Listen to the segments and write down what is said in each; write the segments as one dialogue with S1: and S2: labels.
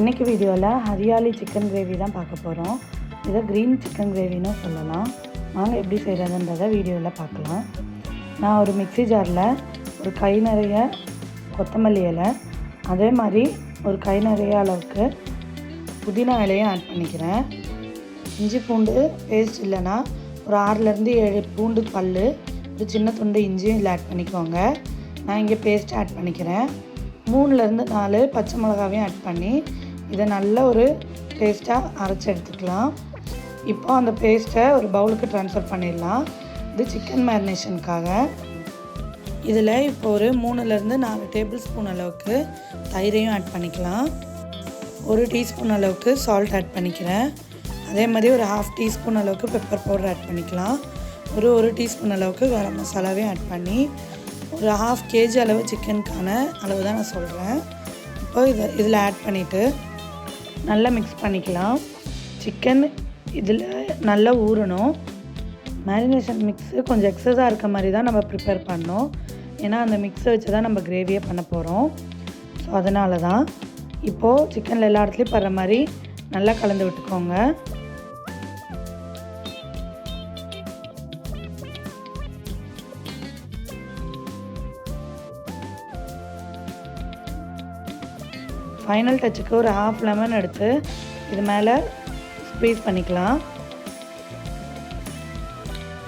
S1: இன்றைக்கி வீடியோவில் hariyali chicken gravy தான் பார்க்க போகிறோம் இதை க்ரீன் சிக்கன் கிரேவின்னு சொல்லலாம். நாங்கள் எப்படி செய்கிறதுன்றதை வீடியோவில் பார்க்கலாம். நான் ஒரு மிக்ஸி ஜாரில் ஒரு கை நிறைய கொத்தமல்லி இலை அதே மாதிரி ஒரு கை நிறைய அளவுக்கு புதினா இலையும் ஆட் பண்ணிக்கிறேன். இஞ்சி பூண்டு பேஸ்ட் இல்லைன்னா ஒரு ஆறுலேருந்து ஏழு பூண்டு பல் ஒரு சின்ன துண்டு இஞ்சியும் இதில் ஆட் பண்ணிக்கோங்க. நான் இங்கே பேஸ்ட் ஆட் பண்ணிக்கிறேன். மூணுலேருந்து நாலு பச்சை மிளகாவையும் ஆட் பண்ணி இதை நல்ல ஒரு பேஸ்ட்டாக அரைச்சி எடுத்துக்கலாம். இப்போ அந்த பேஸ்ட்டை ஒரு பவுலுக்கு ட்ரான்ஸ்ஃபர் பண்ணிடலாம். இது சிக்கன் மேரினேஷனுக்காக இதில் இப்போ ஒரு மூணுலேருந்து நாலு டேபிள் ஸ்பூன் அளவுக்கு தயிரையும் ஆட் பண்ணிக்கலாம். ஒரு டீஸ்பூன் அளவுக்கு சால்ட் ஆட் பண்ணிக்கிறேன். அதே மாதிரி ஒரு ஹாஃப் டீஸ்பூன் அளவுக்கு பெப்பர் பவுடர் ஆட் பண்ணிக்கலாம். ஒரு ஒரு டீஸ்பூன் அளவுக்கு கரம் மசாலாவையும் ஆட் பண்ணி ஒரு ஹாஃப் கேஜி அளவு சிக்கனுக்கான அளவு தான் நான் சொல்கிறேன் இப்போ இதை இதில் ஆட் பண்ணிவிட்டு நல்லா மிக்ஸ் பண்ணிக்கலாம். சிக்கன் இதில் நல்லா ஊறணும். மேரினேஷன் மிக்ஸு கொஞ்சம் எக்ஸஸாக இருக்க மாதிரி தான் நம்ம ப்ரிப்பேர் பண்ணோம். ஏன்னா அந்த மிக்ஸை வச்சு தான் நம்ம கிரேவியே பண்ண போகிறோம் ஸோ அதனால தான் இப்போது சிக்கனில் எல்லா இடத்துலையும் படுற மாதிரி நல்லா கலந்து விட்டுக்கோங்க. ஃபைனல் டச்சுக்கு ஒரு ஹாஃப் லெமன் எடுத்து இது மேலே ஸ்க்வீஸ் பண்ணிக்கலாம்.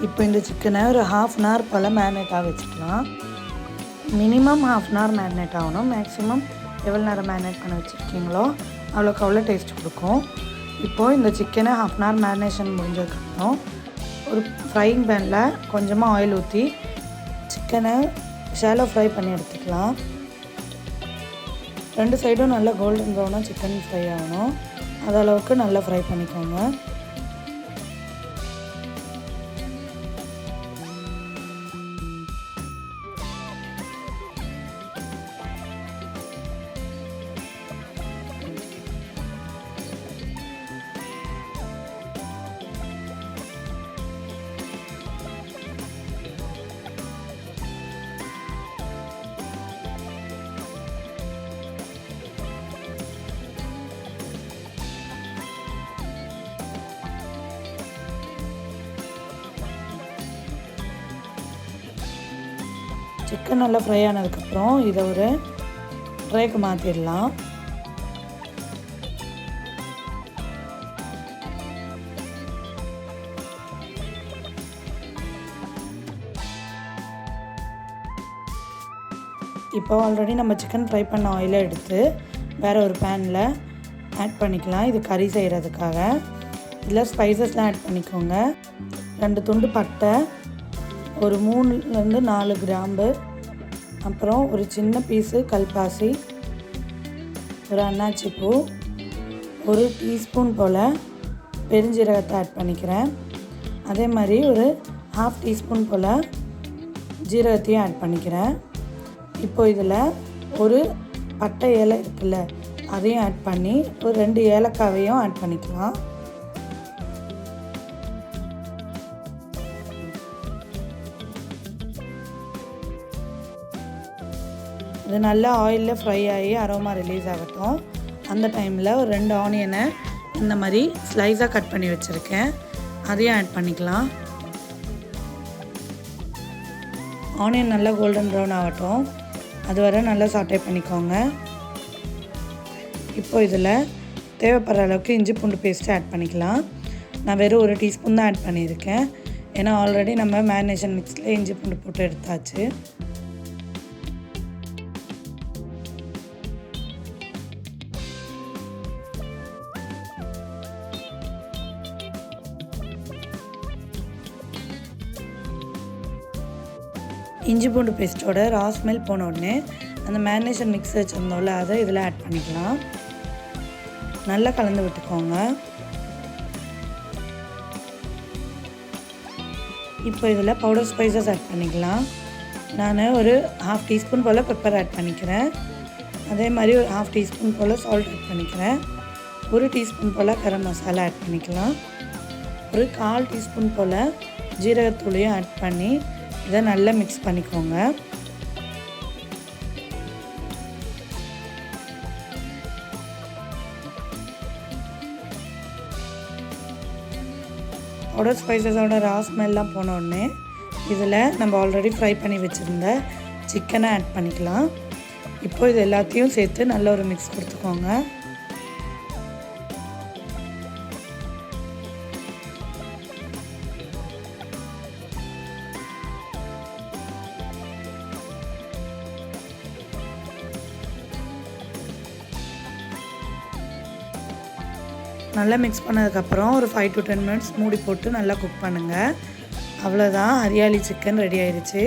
S1: இப்போ இந்த சிக்கனை ஒரு ஹாஃப் அன் ஹவர் போல் மேரினேட்டாக வச்சுக்கலாம். Minimum half an hour marinate ஆகணும். மேக்ஸிமம் எவ்வளோ நேரம் மேரினேட் பண்ண வச்சுருக்கீங்களோ அவ்வளோக்கு அவ்வளோ டேஸ்ட் கொடுக்கும். இப்போது இந்த சிக்கனை ஹாஃப் அன் ஹவர் மேரினேஷன் முடிஞ்சதுக்கப்புறம் ஒரு ஃப்ரைங் பேனில் கொஞ்சமாக ஆயில் ஊற்றி சிக்கனை ஷேலோ ஃப்ரை பண்ணி எடுத்துக்கலாம். ரெண்டு சைடும் நல்லா கோல்டன் ப்ரௌனாக சிக்கன் ஃப்ரை ஆகணும். அதளவுக்கு நல்லா ஃப்ரை பண்ணிக்கோங்க. சிக்கன் நல்லா ஃப்ரை ஆனதுக்கப்புறம் இதை ஒரு ட்ரேக்கு மாற்றிடலாம் இப்போ ஆல்ரெடி நம்ம சிக்கன் ஃப்ரை பண்ண ஆயிலை எடுத்து வேறு ஒரு பேனில் ஆட் பண்ணிக்கலாம். இது கறி செய்கிறதுக்காக இதில் ஸ்பைசஸ்லாம் ஆட் பண்ணிக்கோங்க. ரெண்டு துண்டு பட்டை ஒரு மூணுலேருந்து நாலு கிராம்பு அப்புறம் ஒரு சின்ன பீஸு கல்பாசி ஒரு அன்னாச்சி பூ ஒரு டீஸ்பூன் போல் பெருஞ்சீரகத்தை ஆட் பண்ணிக்கிறேன். அதே மாதிரி ஒரு ஹாஃப் டீஸ்பூன் போல் ஜீரகத்தையும் ஆட் பண்ணிக்கிறேன். இப்போ இதில் ஒரு பட்டை இலை இருக்குல்ல அதையும் ஆட் பண்ணி ஒரு ரெண்டு ஏலக்காவையும் ஆட் பண்ணிக்கலாம். இது நல்லா ஆயிலில் ஃப்ரை ஆகி அரோமா ரிலீஸ் ஆகட்டும். அந்த டைமில் ஒரு ரெண்டு ஆனியனை இந்த மாதிரி ஸ்லைஸாக கட் பண்ணி வச்சுருக்கேன். அதையும் ஆட் பண்ணிக்கலாம். ஆனியன் நல்லா கோல்டன் ப்ரௌன் ஆகட்டும். அது வரை நல்லா சாட்டை பண்ணிக்கோங்க. இப்போ இதில் தேவைப்படுற அளவுக்கு இஞ்சி பூண்டு பேஸ்ட்டு ஆட் பண்ணிக்கலாம். நான் வெறும் ஒரு டீஸ்பூன் தான் ஆட் பண்ணியிருக்கேன். ஏன்னா ஆல்ரெடி நம்ம மேரினேஷன் மிக்ஸில் இஞ்சி பூண்டு போட்டு எடுத்தாச்சு. இஞ்சி பூண்டு பேஸ்ட்டோட ரா ஸ்மெல் போன உடனே அந்த மேரினேஷன் மிக்ஸ் வச்சுருந்தோம்ல அதை இதில் ஆட் பண்ணிக்கலாம். நல்லா கலந்து விட்டுக்கோங்க. இப்போ இதில் பவுடர் ஸ்பைசஸ் ஆட் பண்ணிக்கலாம். நான் ஒரு ஹாஃப் டீஸ்பூன் போல் பெப்பர் ஆட் பண்ணிக்கிறேன். அதே மாதிரி ஒரு ஹாஃப் டீஸ்பூன் போல் சால்ட் ஆட் பண்ணிக்கிறேன். ஒரு டீஸ்பூன் போல் கரம் மசாலா ஆட் பண்ணிக்கலாம். ஒரு கால் டீஸ்பூன் போல் ஜீரகத்தூளையும் ஆட் பண்ணி இதை நல்லா மிக்ஸ் பண்ணிக்கோங்க. பவுடர் ஸ்பைசஸோட ரா ஸ்மெல்லாம் போனோடனே இதில் நம்ம ஆல்ரெடி ஃப்ரை பண்ணி வச்சுருந்த சிக்கனை ஆட் பண்ணிக்கலாம். இப்போது இது எல்லாத்தையும் சேர்த்து நல்ல ஒரு மிக்ஸ் கொடுத்துக்கோங்க. நல்லா மிக்ஸ் பண்ணதுக்கப்புறம் ஒரு ஃபைவ் டு டென் மினிட்ஸ் மூடி போட்டு நல்லா குக் பண்ணுங்கள் அவ்வளோதான் ஹரியாலி சிக்கன் ரெடி ஆயிடுச்சு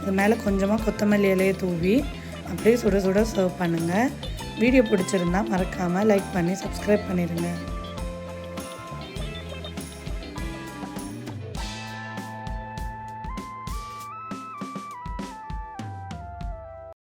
S1: இது மேலே கொஞ்சமாக கொத்தமல்லி இலையை தூவி அப்படியே சுட சுட சர்வ் பண்ணுங்கள் வீடியோ பிடிச்சிருந்தா மறக்காமல் லைக் பண்ணி சப்ஸ்கிரைப் பண்ணிடுங்க